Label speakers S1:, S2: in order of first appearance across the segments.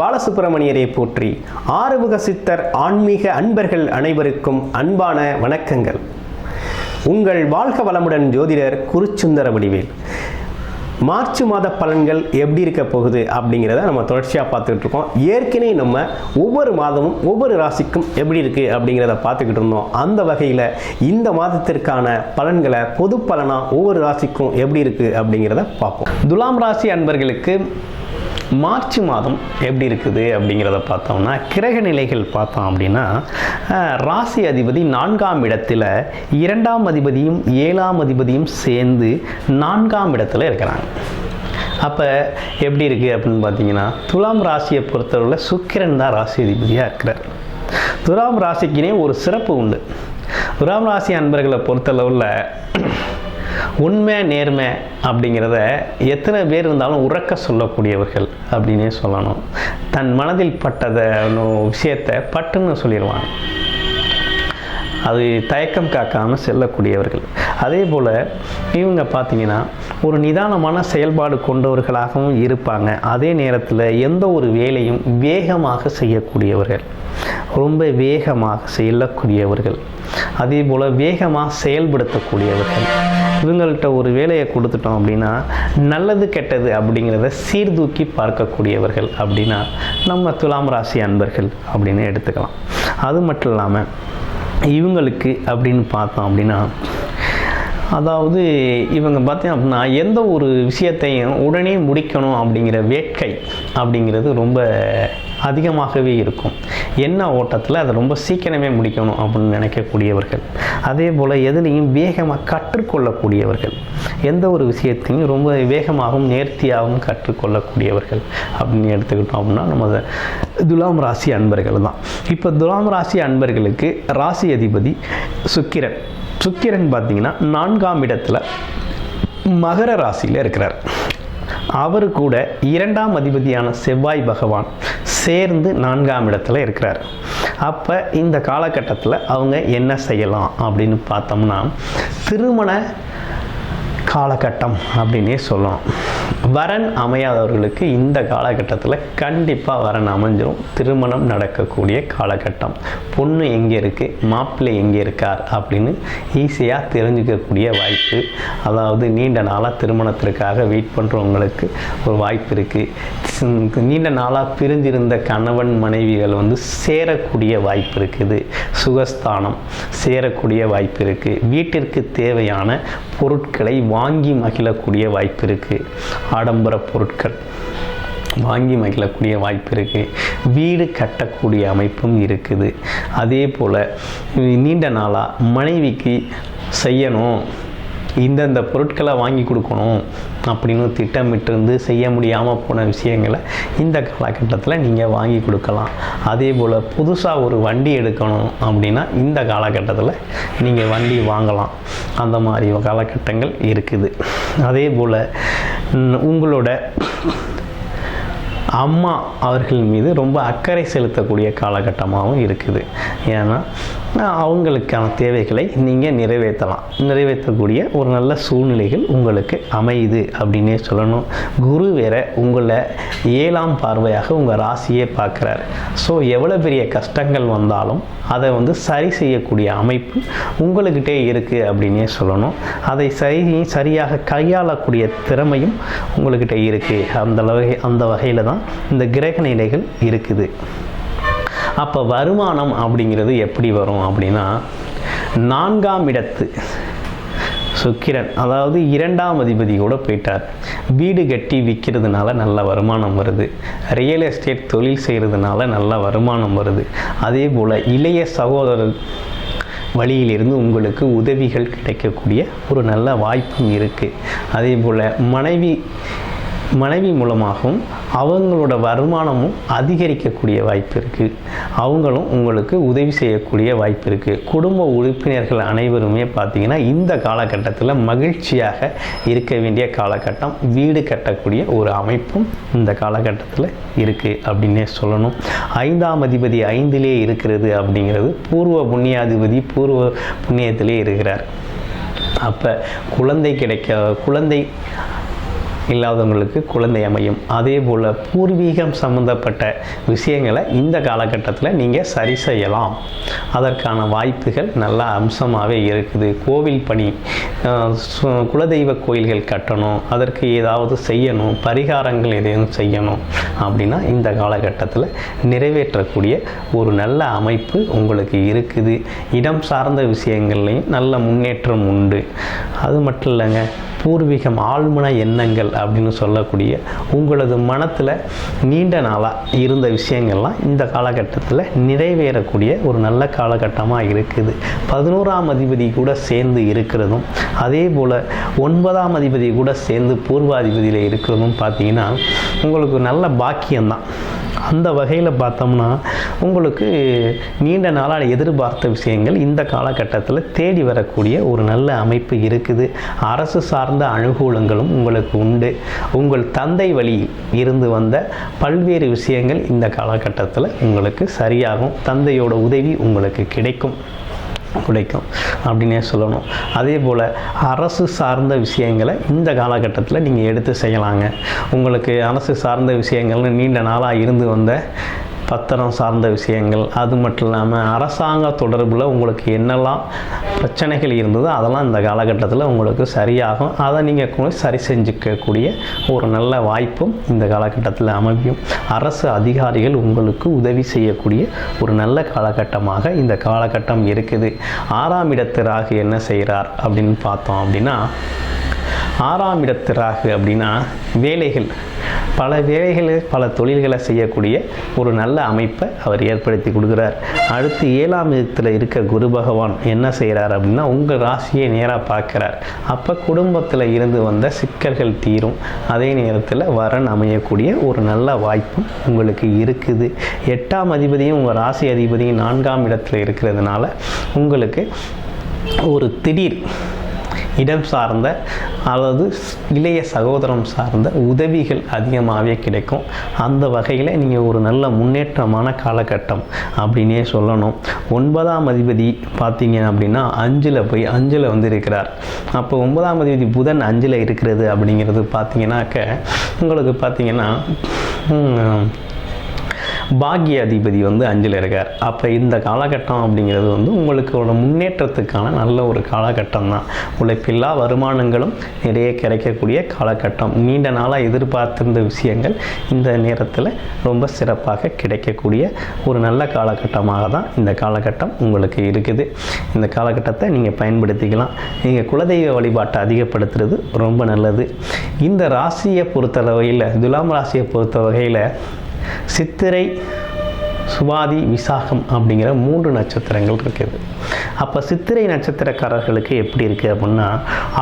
S1: பாலசுப்பிரமணியரை போற்றி. ஆறுமுக சித்தர் ஆன்மீக அன்பர்கள் அனைவருக்கும் அன்பான வணக்கங்கள். உங்கள் வாழ்க வளமுடன் ஜோதிடர் குருச்சுந்தர வடிவேல். மார்ச் மாத பலன்கள் எப்படி இருக்க போகுது அப்படிங்கிறத நம்ம தொடர்ச்சியாக பார்த்துக்கிட்டு இருக்கோம். ஏற்கனவே நம்ம ஒவ்வொரு மாதமும் ஒவ்வொரு ராசிக்கும் எப்படி இருக்குது அப்படிங்கிறத பார்த்துக்கிட்டு இருந்தோம். அந்த வகையில் இந்த மாதத்திற்கான பலன்களை பொது பலனாக ஒவ்வொரு ராசிக்கும் எப்படி இருக்குது அப்படிங்கிறத பார்ப்போம். துலாம் ராசி அன்பர்களுக்கு மார்ச் மாதம் எப்படி இருக்குது அப்படிங்கிறத பார்த்தோம்னா கிரக நிலைகள் பார்த்தோம் அப்படின்னா ராசி அதிபதி நான்காம் இடத்துல இரண்டாம் அதிபதியும் ஏழாம் அதிபதியும் சேர்ந்து நான்காம் இடத்துல இருக்கிறாங்க. அப்போ எப்படி இருக்குது அப்படின்னு பார்த்தீங்கன்னா துலாம் ராசியை பொறுத்தவரையில் சுக்கிரன் தான் ராசி அதிபதியாக இருக்கிறார். துலாம் ராசிக்குனே ஒரு சிறப்பு உண்டு. துலாம் ராசி அன்பர்களை பொறுத்தளவில் உண்மை நேர்மை அப்படிங்கிறத எத்தனை பேர் இருந்தாலும் உறக்க சொல்லக்கூடியவர்கள் அப்படின்னே சொல்லணும். தன் மனதில் பட்டதை விஷயத்தை பட்டுன்னு சொல்லிடுவாங்க. அது தயக்கம் காக்காமல் செல்லக்கூடியவர்கள். அதே போல் இவங்க பார்த்தீங்கன்னா ஒரு நிதானமான செயல்பாடு கொண்டவர்களாகவும் இருப்பாங்க. அதே நேரத்தில் எந்த ஒரு வேலையும் வேகமாக செய்யக்கூடியவர்கள். ரொம்ப வேகமாக செல்லக்கூடியவர்கள் அதே போல் வேகமாக செயல்படுத்தக்கூடியவர்கள். இவங்கள்ட்ட ஒரு வேலையை கொடுத்துட்டோம் அப்படின்னா நல்லது கெட்டது அப்படிங்கிறத சீர்தூக்கி பார்க்கக்கூடியவர்கள் அப்படின்னா நம்ம துலாம் ராசி அன்பர்கள் அப்படின்னு எடுத்துக்கலாம். அது மட்டும் இல்லாமல் இவங்களுக்கு அப்படின்னு பார்த்தோம் அப்படின்னா அதாவது இவங்க பார்த்தீங்க அப்படின்னா எந்த ஒரு விஷயத்தையும் உடனே முடிக்கணும் அப்படிங்கிற வேட்கை அப்படிங்கிறது ரொம்ப அதிகமாகவே இருக்கும். என்ன ஓட்டத்தில் அதை ரொம்ப சீக்கிரமே முடிக்கணும் அப்படின்னு நினைக்கக்கூடியவர்கள். அதே போல் எதுலேயும் வேகமாக கற்றுக்கொள்ளக்கூடியவர்கள். எந்த ஒரு விஷயத்தையும் ரொம்ப வேகமாகவும் நேர்த்தியாகவும் கற்றுக்கொள்ளக்கூடியவர்கள் அப்படின்னு எடுத்துக்கிட்டோம் அப்படின்னா நம்ம துலாம் ராசி அன்பர்கள் தான். இப்போ துலாம் ராசி அன்பர்களுக்கு ராசி அதிபதி சுக்கிரன். சுக்கிரன் பார்த்தீங்கன்னா நான்காம் இடத்துல மகர ராசியில் இருக்கிறார். அவர் கூட இரண்டாம் அதிபதியான செவ்வாய் பகவான் சேர்ந்து நான்காம் இடத்துல இருக்கிறார். அப்போ இந்த காலகட்டத்தில் அவங்க என்ன செய்யலாம் அப்படின்னு பார்த்தோம்னா திருமண காலகட்டம் அப்படின்னே சொல்லலாம். வரன் அமையாதவர்களுக்கு இந்த காலகட்டத்தில் கண்டிப்பாக வரன் அமைஞ்சிரும். திருமணம் நடக்கக்கூடிய காலகட்டம். பொண்ணு எங்கே இருக்குது மாப்பிள்ளை எங்கே இருக்கார்? அப்படின்னு ஈஸியாக தெரிஞ்சுக்கக்கூடிய வாய்ப்பு. அதாவது நீண்ட நாளாக திருமணத்திற்காக வெயிட் பண்ணுறவங்களுக்கு ஒரு வாய்ப்பு இருக்குது நீண்ட நாளாக பிரிஞ்சிருந்த கணவன் மனைவிகள் வந்து சேரக்கூடிய வாய்ப்பு இருக்குது. சுகஸ்தானம் சேரக்கூடிய வாய்ப்பு இருக்குது வீட்டிற்கு தேவையான பொருட்களை வாங்கி மகிழக்கூடிய வாய்ப்பு இருக்குது ஆடம்பர பொருட்கள். வாங்கி மகிழக்கூடிய வாய்ப்பு இருக்குது வீடு கட்டக்கூடிய அமைப்பும் இருக்குது. அதே போல் நீண்ட நாளாக மனைவிக்கு செய்யணும். இந்தந்த பொருட்களை வாங்கி கொடுக்கணும் அப்படின்னு திட்டமிட்டிருந்து செய்ய முடியாமல் போன விஷயங்களை இந்த காலகட்டத்தில் நீங்கள் வாங்கி கொடுக்கலாம். அதே போல் புதுசாக ஒரு வண்டி எடுக்கணும் அப்படின்னா இந்த காலகட்டத்தில் நீங்கள் வண்டி வாங்கலாம். அந்த மாதிரி காலகட்டங்கள் இருக்குது. அதே போல் உங்களோட அம்மா அவர்கள் மீது ரொம்ப அக்கறை செலுத்தக்கூடிய காலகட்டமாகவும் இருக்குது. ஏன்னா அவங்களுக்கான தேவைகளை நீங்கள் நிறைவேற்றலாம். நிறைவேற்றக்கூடிய ஒரு நல்ல சூழ்நிலைகள் உங்களுக்கு அமையுது அப்படின்னே சொல்லணும். குரு வேற உங்களை ஏழாம் பார்வையாக உங்கள் ராசியே பார்க்குறாரு. ஸோ எவ்வளோ பெரிய கஷ்டங்கள் வந்தாலும் அதை வந்து சரி செய்யக்கூடிய அமைப்பு உங்களுக்கிட்டே இருக்குது அப்படின்னே சொல்லணும். அதை சரி சரியாக கையாளக்கூடிய திறமையும் உங்கள்கிட்ட இருக்குது அந்த வகை அந்த வகையில் தான் இந்த கிரக நிலைகள் இருக்குது. அப்போ வருமானம் அப்படிங்கிறது எப்படி வரும் அப்படின்னா நான்காம் இடத்து சுக்கிரன் அதாவது இரண்டாம் அதிபதி கூட போயிட்டார். வீடு கட்டி விற்கிறதுனால நல்ல வருமானம் வருது. ரியல் எஸ்டேட் தொழில் செய்கிறதுனால நல்ல வருமானம் வருது. அதே போல் இளைய சகோதரர் வழியிலிருந்து உங்களுக்கு உதவிகள் கிடைக்கக்கூடிய ஒரு நல்ல வாய்ப்பும் இருக்குது அதே போல் மனைவி மனைவி மூலமாகவும் அவங்களோட வருமானமும் அதிகரிக்கக்கூடிய வாய்ப்பு இருக்குது அவங்களும் உங்களுக்கு உதவி செய்யக்கூடிய வாய்ப்பு இருக்குது குடும்ப உறுப்பினர்கள் அனைவருமே பார்த்திங்கன்னா இந்த காலகட்டத்தில் மகிழ்ச்சியாக இருக்க வேண்டிய காலகட்டம் வீடு கட்டக்கூடிய ஒரு அமைப்பும் இந்த காலகட்டத்தில் இருக்குது அப்படின்னே சொல்லணும். ஐந்தாம் அதிபதி ஐந்திலே இருக்கிறது அப்படிங்கிறது பூர்வ புண்ணியாதிபதி பூர்வ புண்ணியத்திலே இருக்கிறார். அப்போ குழந்தை கிடைக்க குழந்தை இல்லாதவங்களுக்கு குழந்தை அமையும். அதே போல் பூர்வீகம் சம்மந்தப்பட்ட விஷயங்களை இந்த காலகட்டத்தில் நீங்கள் சரி செய்யலாம். அதற்கான வாய்ப்புகள் நல்ல அம்சமாகவே இருக்குது. கோவில் பணி சு- குலதெய்வ கோயில்கள் கட்டணும் அதற்கு ஏதாவது செய்யணும் பரிகாரங்கள் எதையும் செய்யணும் அப்படின்னா இந்த காலகட்டத்தில் நிறைவேற்றக்கூடிய ஒரு நல்ல அமைப்பு உங்களுக்கு இருக்குது. இடம் சார்ந்த விஷயங்கள்லையும் நல்ல முன்னேற்றம் உண்டு. அது மட்டும் இல்லைங்க பூர்வீகம் ஆழ்மன எண்ணங்கள் அப்படின்னு சொல்லக்கூடிய உங்களது மனத்தில் நீண்ட நாளாக இருந்த விஷயங்கள்லாம் இந்த காலகட்டத்தில் நிறைவேறக்கூடிய ஒரு நல்ல காலகட்டமாக இருக்குது. பதினோராம் அதிபதி கூட சேர்ந்து இருக்கிறதும் அதே போல் ஒன்பதாம் அதிபதி கூட சேர்ந்து பூர்வாதிபதியில் இருக்கிறதும் பார்த்தீங்கன்னா உங்களுக்கு நல்ல பாக்கியம்தான். அந்த வகையில் பார்த்தோம்னா உங்களுக்கு நீண்ட நாளாக எதிர்பார்த்த விஷயங்கள் இந்த காலகட்டத்தில் தேடி வரக்கூடிய ஒரு நல்ல அமைப்பு இருக்குது. அரசு சார்ந்த அனுகூலங்களும் உங்களுக்கு உண்டு. உங்கள் தந்தை வழி இருந்து வந்த பல்வேறு விஷயங்கள் இந்த காலகட்டத்தில் உங்களுக்கு சரியாகும். தந்தையோட உதவி உங்களுக்கு கிடைக்கும். கிடைக்கும் அப்படின்னே சொல்லணும். அதே போல் அரசு சார்ந்த விஷயங்களை இந்த காலகட்டத்தில் நீங்கள் எடுத்து செய்யலாங்க. உங்களுக்கு அரசு சார்ந்த விஷயங்கள்னு நீண்ட நாளாக இருந்து வந்த பத்திரம் சார்ந்த விஷயங்கள் அது மட்டும் இல்லாமல் அரசாங்க தொடர்பில் உங்களுக்கு என்னெல்லாம் பிரச்சனைகள் இருந்ததோ அதெல்லாம் இந்த காலகட்டத்தில் உங்களுக்கு சரியாகும். அதை நீங்கள் சரி செஞ்சுக்கக்கூடிய ஒரு நல்ல வாய்ப்பும் இந்த காலகட்டத்தில் அமையும். அரசு அதிகாரிகள் உங்களுக்கு உதவி செய்யக்கூடிய ஒரு நல்ல காலகட்டமாக இந்த காலகட்டம் இருக்குது. ஆறாம் இடத்து ராகு என்ன செய்கிறார் அப்படின்னு பார்த்தோம் அப்படின்னா ஆறாம் இடத்திராக அப்படின்னா வேலைகள் பல வேலைகளை பல தொழில்களை செய்யக்கூடிய ஒரு நல்ல அமைப்பை அவர் ஏற்படுத்தி கொடுக்குறார். அடுத்து ஏழாம் விதத்தில் இருக்க குரு பகவான் என்ன செய்கிறார் அப்படின்னா உங்கள் ராசியை நேராக பார்க்குறார். அப்போ குடும்பத்தில் இருந்து வந்த சிக்கல்கள் தீரும். அதே நேரத்தில் வரன் அமையக்கூடிய ஒரு நல்ல வாய்ப்பும் உங்களுக்கு இருக்குது. எட்டாம் அதிபதியும் உங்கள் ராசி அதிபதியும் நான்காம் இடத்துல இருக்கிறதுனால உங்களுக்கு ஒரு திடீர் இடம் சார்ந்த அல்லது இளைய சகோதரம் சார்ந்த உதவிகள் அதிகமாகவே கிடைக்கும். அந்த வகையில் நீங்கள் ஒரு நல்ல முன்னேற்றமான காலகட்டம் அப்படின்னே சொல்லணும். ஒன்பதாம் அதிபதி பார்த்தீங்க அப்படின்னா அஞ்சில் போய் அஞ்சில் வந்து இருக்கிறார் அப்போ ஒன்பதாம் அதிபதி புதன் அஞ்சில் இருக்கிறது அப்படிங்கிறது பார்த்தீங்கன்னாக்க உங்களுக்கு பார்த்தீங்கன்னா பாக்கிய அதிபதி வந்து அஞ்சில் இருக்கார். அப்போ இந்த காலகட்டம் அப்படிங்கிறது வந்து உங்களுக்கோட முன்னேற்றத்துக்கான நல்ல ஒரு காலகட்டம் தான். உழைப்பில்லா வருமானங்களும் நிறைய கிடைக்கக்கூடிய காலகட்டம். நீண்ட நாளாக எதிர்பார்த்திருந்த விஷயங்கள் இந்த நேரத்தில் ரொம்ப சிறப்பாக கிடைக்கக்கூடிய ஒரு நல்ல காலகட்டமாக தான் இந்த காலகட்டம் உங்களுக்கு இருக்குது. இந்த காலகட்டத்தை நீங்கள் பயன்படுத்திக்கலாம். நீங்கள் குலதெய்வ வழிபாட்டை அதிகப்படுத்துறது ரொம்ப நல்லது. இந்த ராசியை பொறுத்த வகையில் துலாம் ராசியை பொறுத்த வகையில் சித்திரை சுவாதி விசாகம் அப்படிங்கிற மூன்று நட்சத்திரங்கள் இருக்குது அப்போ சித்திரை நட்சத்திரக்காரர்களுக்கு எப்படி இருக்குது அப்படின்னா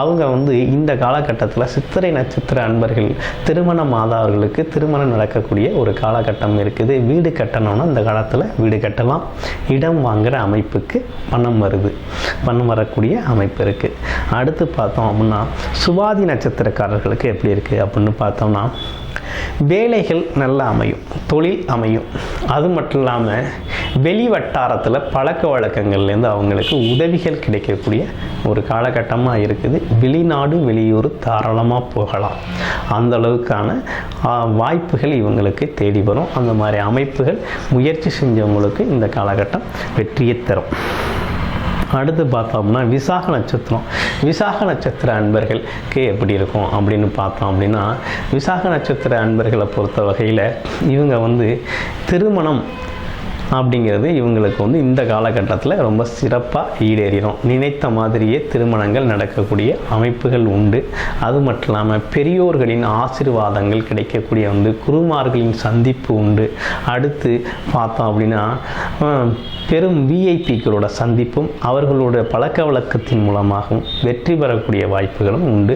S1: அவங்க வந்து இந்த காலகட்டத்தில் சித்திரை நட்சத்திர அன்பர்கள் திருமணம் ஆதவர்களுக்கு திருமணம் நடக்கக்கூடிய ஒரு காலகட்டம் இருக்குது. வீடு கட்டணும்னா இந்த காலத்தில் வீடு கட்டலாம். இடம் வாங்குகிற அமைப்புக்கு பணம் வருது. பணம் வரக்கூடிய அமைப்பு இருக்குது அடுத்து பார்த்தோம் அப்படின்னா சுவாதி நட்சத்திரக்காரர்களுக்கு எப்படி இருக்குது அப்படின்னு பார்த்தோம்னா வேலைகள் நல்லா அமையும் தொழில் அமையும். அது மட்டும் இல்லாமல் வெளி வட்டாரத்தில் பழக்க வழக்கங்கள்லேருந்து அவங்களுக்கு உதவிகள் கிடைக்கக்கூடிய ஒரு காலகட்டமாக இருக்குது. வெளிநாடு வெளியூர் தாராளமாக போகலாம். அந்த அளவுக்கான வாய்ப்புகள் இவங்களுக்கு தேடி வரும். அந்த மாதிரி அமைப்புகள் முயற்சி செஞ்சவங்களுக்கு இந்த காலகட்டம் வெற்றியை தரும். அடுத்து பார்த்தோம்னா விசாக நட்சத்திரம். விசாக நட்சத்திர அன்பர்களுக்கு எப்படி இருக்கும் அப்படின்னு பார்த்தோம் அப்படின்னா விசாக நட்சத்திர அன்பர்களை பொறுத்த வகையில் இவங்க வந்து திருமணம் அப்படிங்கிறது இவங்களுக்கு வந்து இந்த காலகட்டத்தில் ரொம்ப சிறப்பாக ஈடேறிடும் நினைத்த மாதிரியே திருமணங்கள் நடக்கக்கூடிய அமைப்புகள் உண்டு. அது மட்டும் இல்லாமல் பெரியோர்களின் ஆசீர்வாதங்கள் கிடைக்கக்கூடிய வந்து குருமார்களின் சந்திப்பு உண்டு. அடுத்து பார்த்தோம் அப்படின்னா பெரும் விஐபிக்களோட சந்திப்பும் அவர்களோட பழக்க வழக்கத்தின் மூலமாகவும் வெற்றி பெறக்கூடிய வாய்ப்புகளும் உண்டு.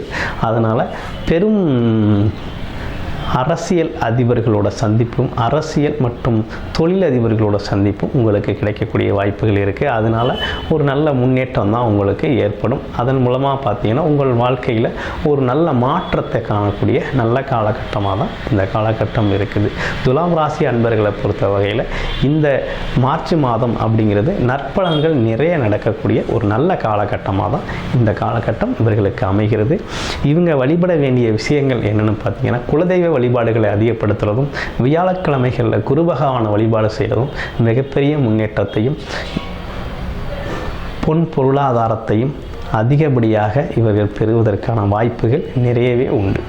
S1: அதனால் பெரும் அரசியல் அதிபர்களோட சந்திப்பும் அரசியல் மற்றும் தொழில் அதிபர்களோட சந்திப்பும் உங்களுக்கு கிடைக்கக்கூடிய வாய்ப்புகள் இருக்குது அதனால் ஒரு நல்ல முன்னேற்றம் தான் உங்களுக்கு ஏற்படும். அதன் மூலமாக பார்த்தீங்கன்னா உங்கள் வாழ்க்கையில் ஒரு நல்ல மாற்றத்தை காணக்கூடிய நல்ல காலகட்டமாக தான் இந்த காலகட்டம் இருக்குது. துலாம் ராசி அன்பர்களை பொறுத்த வகையில் இந்த மார்ச் மாதம் அப்படிங்கிறது நற்பலன்கள் நிறைய நடக்கக்கூடிய ஒரு நல்ல காலகட்டமாக தான் இந்த காலகட்டம் இவர்களுக்கு அமைகிறது. இவங்க வழிபட வேண்டிய விஷயங்கள் என்னென்னு பார்த்தீங்கன்னா குலதெய்வ வழிபாடுகளை அதிகப்படுத்துறதும் வியாழக்கிழமைகளில் குருபகவான வழிபாடு செய்கிறதும் மிகப்பெரிய முன்னேற்றத்தையும் பொன் பொருளாதாரத்தையும் அதிகப்படியாக இவர்கள் பெறுவதற்கான வாய்ப்புகள் நிறையவே உண்டு.